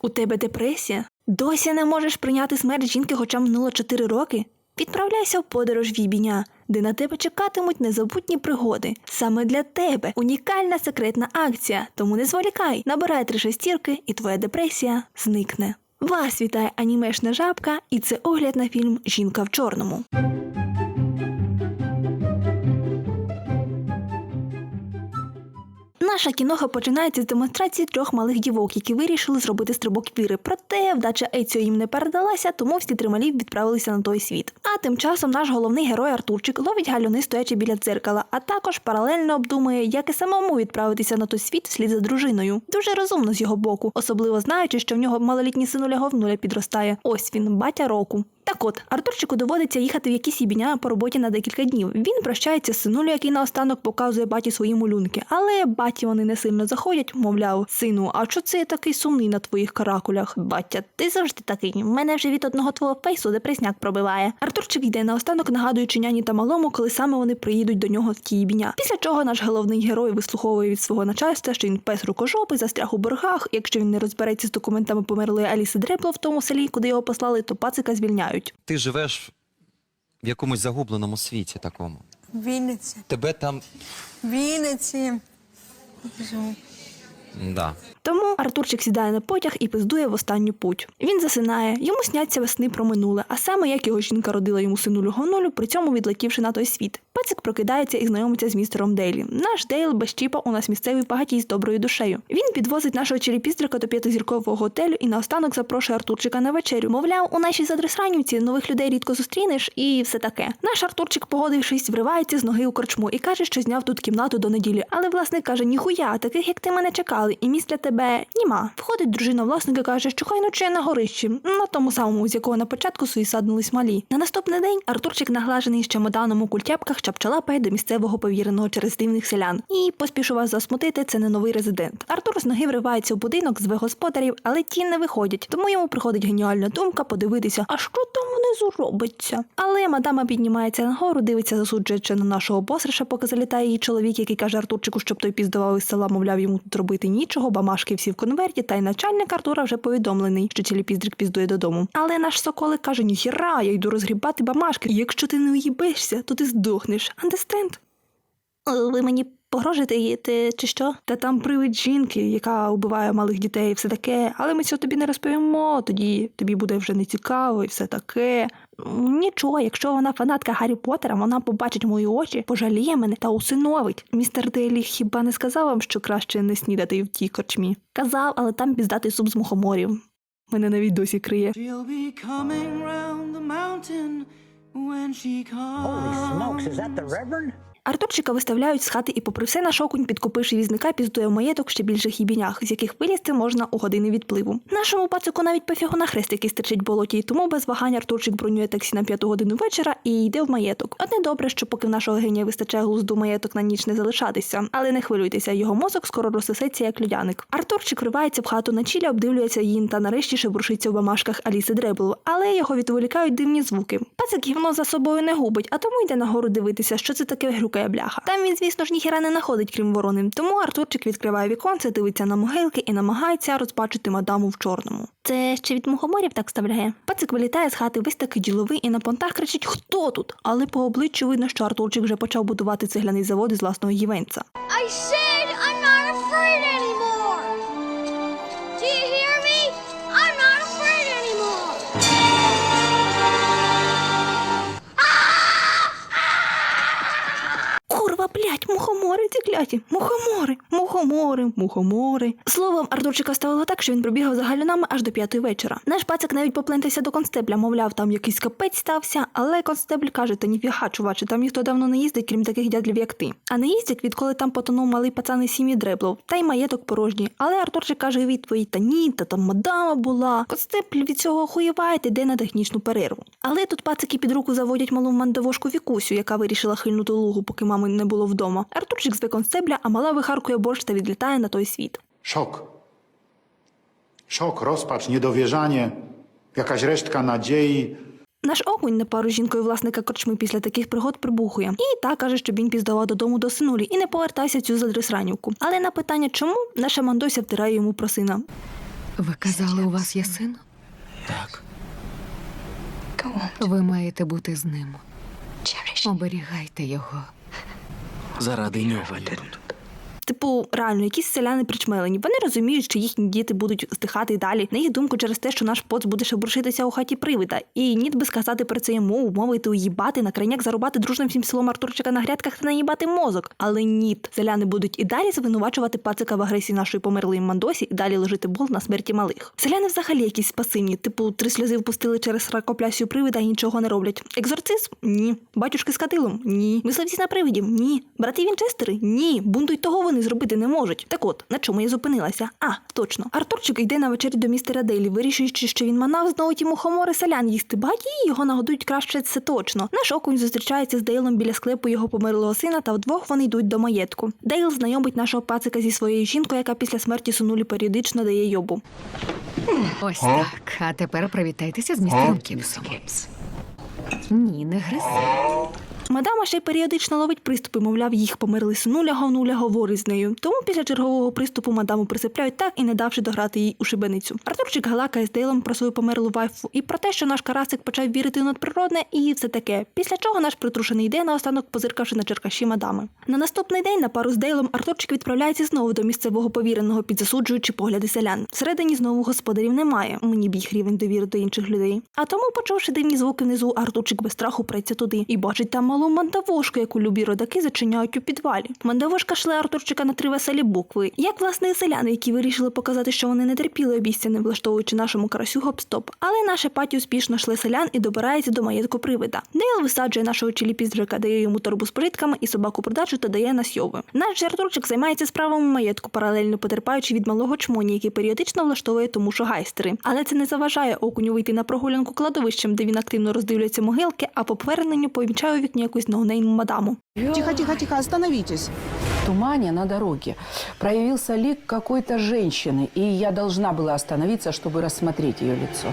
У тебе депресія? Досі не можеш прийняти смерть жінки, хоча минуло 4 роки? Відправляйся в подорож в Ібіня, де на тебе чекатимуть незабутні пригоди. Саме для тебе унікальна секретна акція. Тому не зволікай, набирай три шестірки, і твоя депресія зникне. Вас вітає анімешна жабка, і це огляд на фільм Жінка в чорному. Наша кіноха починається з демонстрації трьох малих дівок, які вирішили зробити стрибок віри. Проте вдача Еціо їм не передалася, тому всі три малі відправилися на той світ. А тим часом наш головний герой Артурчик ловить галюни, стоячи біля дзеркала, а також паралельно обдумує, як і самому відправитися на той світ вслід за дружиною. Дуже розумно з його боку, особливо знаючи, що в нього малолітній синуля говнуля підростає. Ось він, батя року. Так от, Артурчику доводиться їхати в якісь їбіня по роботі на декілька днів. Він прощається з синулю, який наостанок показує баті свої малюнки. Але баті вони не сильно заходять, мовляв, сину, а що це я такий сумний на твоїх каракулях? Батя, ти завжди такий. В мене вже від одного твого фейсу депресняк пробиває. Артурчик йде наостанок, нагадуючи няні та малому, коли саме вони приїдуть до нього в ті їбіня. Після чого наш головний герой вислуховує від свого начальства, що він пес рукожопий, застряг у боргах. Якщо він не розбереться з документами померлої Аліси Дрепло в тому селі, куди його послали, то пацика звільняють. Ти живеш в якомусь загубленому світі такому. Вінниці. Тебе там. Вінниці. 我不喜 Да. Тому Артурчик сідає на потяг і пиздує в останню путь. Він засинає, йому сняться весни про минуле, а саме як його жінка родила йому синулю гонулю, при цьому відлетівши на той світ. Пацик прокидається і знайомиться з містером Дейлі. Наш Дейл без чіпа у нас місцевий багатій з доброю душею. Він підвозить нашого черепіздрика до п'ятизіркового готелю і наостанок запрошує Артурчика на вечерю. Мовляв, у нашій задресранівці нових людей рідко зустрінеш і все таке. Наш Артурчик, погодившись, вривається з ноги у корчму і каже, що зняв тут кімнату до неділі. Але власник каже: ніхуя, таких як ти мене чекали, і місць для тебе німа. Входить дружина власника, каже, що хай ночує на горищі, на тому самому, з якого на початку суїсаднулись малі. На наступний день Артурчик, наглажений з чемоданом у культяпках, чапчалапає до місцевого повіреного через дивних селян. І поспішу вас засмутити, це не новий резидент. Артур з ноги вривається в будинок з господарів, але ті не виходять. Тому йому приходить геніальна думка подивитися, а що там внизу робиться. Але мадама піднімається нагору, дивиться засуджуючи на нашого босриша, поки залітає її чоловік, який каже Артурчику, щоб той піздавав із села, мовляв, йому тут робити нічого, бамашки всі в конверті, та й начальник Артура вже повідомлений, що челіпіздрик піздує додому. Але наш соколик каже: ніхіра, я йду розгрібати бамашки. Якщо ти не уїбешся, то ти здохнеш. Understand? Ви мені погрожуєте їти чи що? Та там привид жінки, яка убиває малих дітей, і все таке. Але ми цього тобі не розповімо. Тоді тобі буде вже не цікаво і все таке. Нічого, якщо вона фанатка Гаррі Поттера, вона побачить мої очі, пожаліє мене та усиновить. Містер Дейлі хіба не сказав вам, що краще не снідати в тій корчмі? Казав, але там піздатий суп з мухоморів. Мене навіть досі криє. She'll be coming round the mountain when she comes. Holy smokes, is that the Reverend? Артурчика виставляють з хати і, попри все, наш окунь, підкупивши візника, піздує в маєток ще більших їбінях, з яких вилізти можна у години відпливу. Нашому пацику навіть пофігу на хрест, який стирчить в болоті, тому без вагань Артурчик бронює таксі на п'яту годину вечора і йде в маєток. Одне добре, що поки в нашого генія вистачає глузду маєток на ніч не залишатися, але не хвилюйтеся, його мозок скоро розсосеться як людяник. Артурчик ривається в хату на чіля, обдивлюється її та нарешті шебуршиться в бамашках Аліси Дреблу, але його відволікають дивні звуки. Пацик гівно за собою не губить, а тому йде нагору дивитися, що це таке грюкає бляха. Там він, звісно ж, ніхіра не знаходить, крім ворони. Тому Артурчик відкриває віконце, дивиться на могилки і намагається розбачити мадаму в чорному. Це ще від мухоморів так ставляє. Пацик вилітає з хати, весь такий діловий і на понтах кричить Хто тут? Але по обличчю видно, що Артурчик вже почав будувати цегляний завод із власного гівенця. I мухомори. Мухомори, мухомори, мухомори. Словом, Артурчика ставило так, що він пробігав за галюнами аж до п'ятої вечора. Наш пацик навіть поплентався до констебля, мовляв, там якийсь капець стався, але констебль каже, та ніфіга, чуваче, там ніхто давно не їздить, крім таких дядлів, як ти. А не їздять, відколи там потонув малий пацан із сім'ї Дреблов, та й маєток порожній. Але Артурчик каже відповідь, та ні, та там мадама була. Констебль від цього охуєває та йде на технічну перерву. Але тут пацики під руку заводять малу мандавошку Вікусю, яка вирішила хильнути лугу, поки мами не було вдома. Артурчик зве констебля, а мала вихаркує борщ та відлітає на той світ. Szok. Szok, rozpacz, niedowierzanie, jakaś resztka nadziei. Наш окунь на пару з жінкою власника корчми після таких пригод прибухує. І та каже, що він піздавав додому до синулі і не повертайся цю задрисранівку. Але на питання, чому наша мандося втирає йому про сина. Ви казали, у вас є син? Так. Ви маєте бути з ним. Оберігайте його. Заради нього я тут. Типу, реально, якісь селяни причмелені. Вони розуміють, що їхні діти будуть здихати далі. На їх думку, через те, що наш поц буде шебуршитися у хаті привида. І ніт би сказати про це йому, умовити, уїбати, на крайняк зарубати дружним всім селом Артурчика на грядках та наїбати мозок. Але ніт. Селяни будуть і далі звинувачувати пацика в агресії нашої померлої мандосі і далі лежити бол на смерті малих. Селяни взагалі якісь пасивні, типу, три сльози впустили через ракоплясію привида і нічого не роблять. Екзорцизм? Ні. Батюшки з катилом? Ні. Мисливці на привидів? Ні. Брати Вінчестери? Ні. Бунту й того вони зробити не можуть. Так от, на чому я зупинилася? А, точно. Артурчик йде на вечері до містера Дейлі, вирішуючи, що він манав знову ті мухомори селян їсти багаті, і його нагодують краще це точно. Наш окунь зустрічається з Дейлом біля склепу його померлого сина, та вдвох вони йдуть до маєтку. Дейл знайомить нашого пацика зі своєю жінкою, яка після смерті сунулі періодично дає йобу. Ось так. А тепер привітайтеся з містером Кіпсом. Ні, не гризи. Мадама ще й періодично ловить приступи, мовляв, їх померли синуля, говнуля говорить з нею. Тому після чергового приступу мадаму присипляють так і не давши дограти їй у шибеницю. Артурчик галакає з Дейлом про свою померлу вайфу і про те, що наш карасик почав вірити у надприродне і все таке. Після чого наш притрушений йде наостанок, позиркавши на черкаші мадами. На наступний день на пару з Дейлом Артурчик відправляється знову до місцевого повіреного, підзасуджуючи погляди селян. Всередині знову господарів немає. Мені б їх рівень довіри до інших людей. А тому, почувши дивні звуки внизу, Артурчик без страху преться туди і бачить там малу мандавошку, яку любі родаки зачиняють у підвалі. Мандавошка шле Артурчика на три веселі букви. Як власне селяни, які вирішили показати, що вони не терпіли обіця, не влаштовуючи нашому карасю гоп-стоп. Але наша паті успішно шле селян і добирається до маєтку привида. Дейл висаджує нашого чиліпіздрика, дає йому торбу з плитками і собаку продачу та дає на сьови. Наш же Артурчик займається справами маєтку, паралельно потерпаючи від малого чмоні, який періодично влаштовує тому, що гайстери. Але це не заважає окуню вийти на прогулянку кладовищем, де він активно роздивляється могилки, а по поверненню помічає у вікні якусь ноунейну мадаму. Тихо, тихо, тихо, остановитесь. В тумане на дороге проявился лик какой-то женщины, и я должна была остановиться, чтобы рассмотреть ее лицо.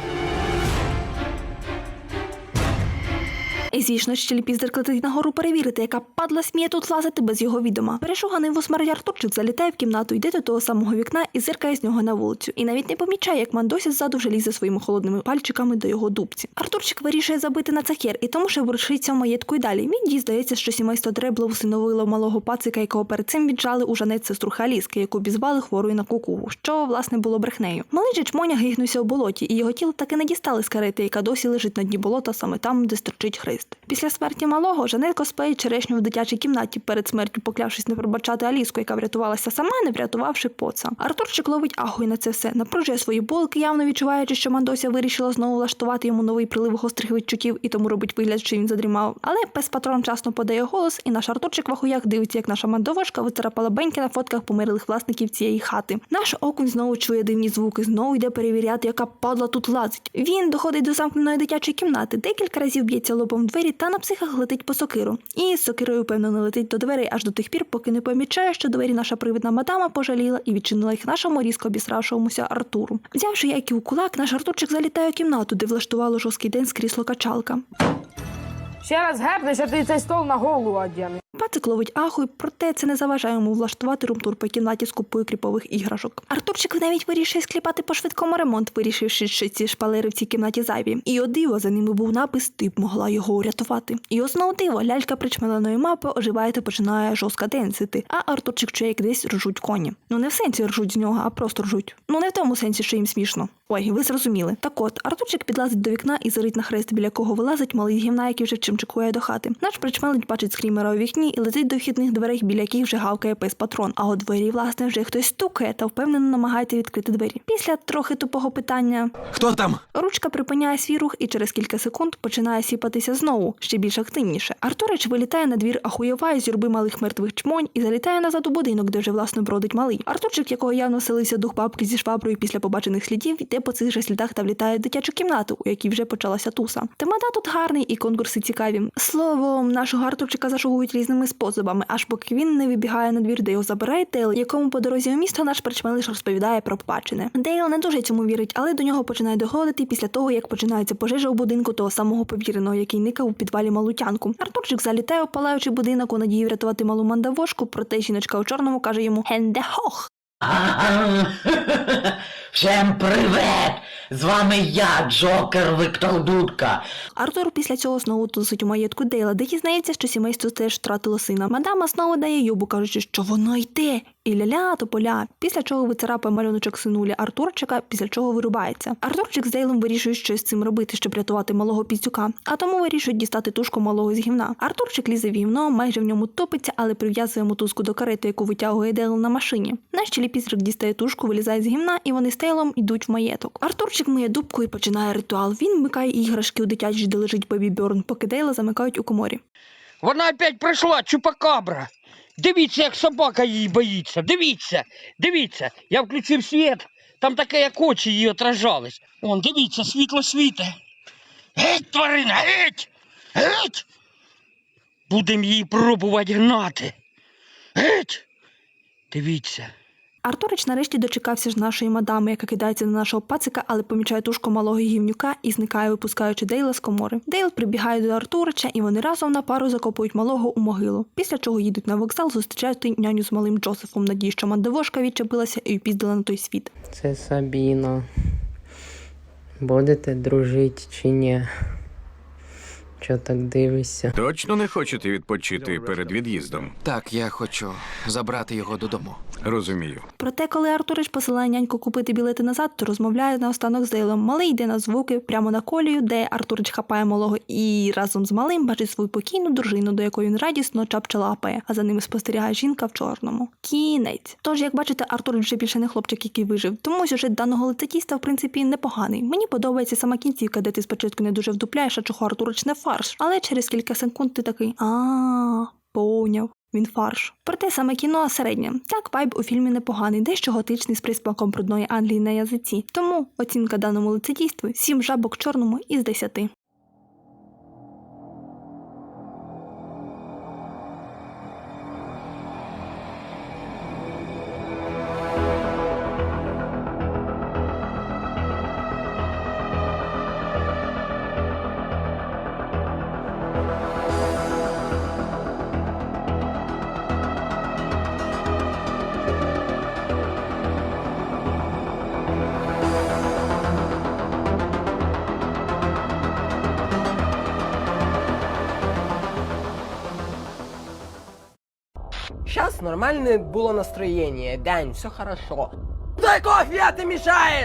І звісно, ще ліпіздер летить нагору перевірити, яка падла сміє тут лазити без його відома. Перешуганий в усмерть Артурчик залітає в кімнату, йде до того самого вікна і зиркає з нього на вулицю. І навіть не помічає, як Мандося ззаду вже лізе своїми холодними пальчиками до його дубці. Артурчик вирішує забити на цахер, і тому ще ворушиться в маєтку й далі. Він їй здається, що сімейство Дребло усиновило малого пацика, якого перед цим віджали у жанець сестру Халіски, яку обізвали хворою на кукугу, що власне було брехнею. Малий же чмоня гигнувся у болоті, і його тіло таки не дістали з карети, яка досі лежить на дні болота, саме там, де стерчить христ. Після смерті малого Жанетко спає черешню в дитячій кімнаті, перед смертю поклявшись не пробачати Аліску, яка врятувалася сама, не врятувавши поца. Артурчик ловить ахуй на це все, напружує свої булки, явно відчуваючи, що Мандося вирішила знову влаштувати йому новий прилив гострих відчуттів і тому робить вигляд, що він задрімав. Але пес патрон вчасно подає голос, і наш Артурчик в ахуях дивиться, як наша мандовошка вицарапала беньки на фотках померлих власників цієї хати. Наш окунь знову чує дивні звуки, знову йде перевіряти, яка падла тут лазить. Він доходить до замкненої дитячої кімнати, декілька разів б'ється лобом двері та на психах летить по сокиру. І з сокирою, певно, летить до дверей аж до тих пір, поки не помічає, що двері наша привидна мадама пожаліла і відчинила їх нашому різко обісравшомуся Артуру. Взявши яйки у кулак, наш Артурчик залітає у кімнату, де влаштувало жорсткий день з крісло качалка. Ще раз гепнеш, я тобі цей стол на голову одягну. Пацик ловить ахуй, проте це не заважає йому влаштувати румтур по кімнаті з купою кріпових іграшок. Артурчик навіть вирішує скліпати по швидкому ремонт, вирішивши, що ці шпалери в цій кімнаті зайві. І о диво, за ними був напис Ти б могла його урятувати. І о знову диво, лялька причмеленої мапи оживає та починає жорстко денсити, а Артурчик чує, як десь ржуть коні. Ну не в сенсі ржуть з нього, а просто ржуть. Ну не в тому сенсі, що їм смішно. Ой, ви зрозуміли. Так от, Артурчик підлазить до вікна і зарить на хрест, біля кого вилазить малий гівна, який вже чимчикує до хати. Наш причмелить бачить скрімера у вікні і летить до вхідних дверей, біля яких вже гавкає пес патрон. А у двері, власне, вже хтось стукає та впевнено намагається відкрити двері. Після трохи тупого питання Хто там? ручка припиняє свій рух і через кілька секунд починає сіпатися знову, ще більш активніше. Артурич вилітає на двір ахуєває з юрби малих мертвих чмонь і залітає назад у будинок, де вже власно бродить малий. Артурчик, якого явно селився дух бабки зі шваброю після побачених слідів, йде по цих же слідах та влітає дитячу кімнату, у якій вже почалася туса. Тамада тут гарний і конкурси цікаві. Словом, нашого Артурчика зашугують різними способами, аж поки він не вибігає на двір, де його забирає Дейл, якому по дорозі у місто наш перчмелиш розповідає про побачене. Дейл не дуже цьому вірить, але до нього починає доходити після того, як починається пожежа у будинку того самого повіреного, який никав у підвалі малу тянку. Артурчик залітає у палаючий будинок у надії врятувати малу мандавошку, проте жіночка у чорному каже йому «Хендехох». Всем привет! З вами я, Джокер Віктор Дудка. Артур після цього знову тусить у маєтку Дейла, де дізнається, що сімейство теж втратило сина. Мадама знову дає йобу, кажучи, що воно йде. І ля-ля, то поля. Після чого вицарапає малюночок синулі Артурчика, після чого вирубається. Артурчик з Дейлом вирішують щось з цим робити, щоб рятувати малого піздюка, а тому вирішують дістати тушку малого з гівна. Артурчик лізе в гівно, майже в ньому топиться, але прив'язує мотузку до карети, яку витягує Дейл на машині. Наш челіпізрик дістає тушку, вилізає з гівна, і вони з Тейлом йдуть в маєток. Артурчик миє дубку і починає ритуал. Він вмикає іграшки у дитячій, де лежить Бебі Бьорн, поки Дейла замикають у коморі. Вона опять прийшла, чупакабра. Дивіться, як собака її боїться. Дивіться, дивіться. Я включив світ, там таке, як очі її отражались. Вон, дивіться, світло світе. Геть, тварина, геть! Геть! Будемо її пробувати гнати. Геть! Дивіться. Артурич нарешті дочекався ж нашої мадами, яка кидається на нашого пацика, але помічає тушку малого гівнюка і зникає, випускаючи Дейла з комори. Дейл прибігає до Артурича, і вони разом на пару закопують малого у могилу. Після чого їдуть на вокзал, зустрічають няню з малим Джозефом, надії, що мандавошка відчепилася і впіздила на той світ. Це Сабіна. Будете дружити чи ні? Чо так дивишся? Точно не хочете відпочити перед від'їздом? Так, я хочу забрати його додому. Розумію. Проте, коли Артурич посилає няньку купити білети назад, то розмовляє наостанок з Дейлом. Малий йде на звуки прямо на колію, де Артурич хапає малого і разом з малим бачить свою покійну дружину, до якої він радісно чапчалапає, а за ними спостерігає жінка в чорному. Кінець. Тож, як бачите, Артурич вже більше не хлопчик, який вижив. Тому сюжет даного лицетіста, в принципі, непоганий. Мені подобається сама кінцівка, де ти спочатку не дуже вдупляєш, а чого Артурич не фарш. Але через кілька секунд ти такий а поняв. Він фарш. Проте саме кіно середнє. Так, вайб у фільмі непоганий, дещо готичний з приспаком брудної Англії на язиці. Тому оцінка даному лицедійству сім жабок чорному із 10. Нормальное было настроение. Дань, все хорошо. Дай кофе, а ты мешаешь!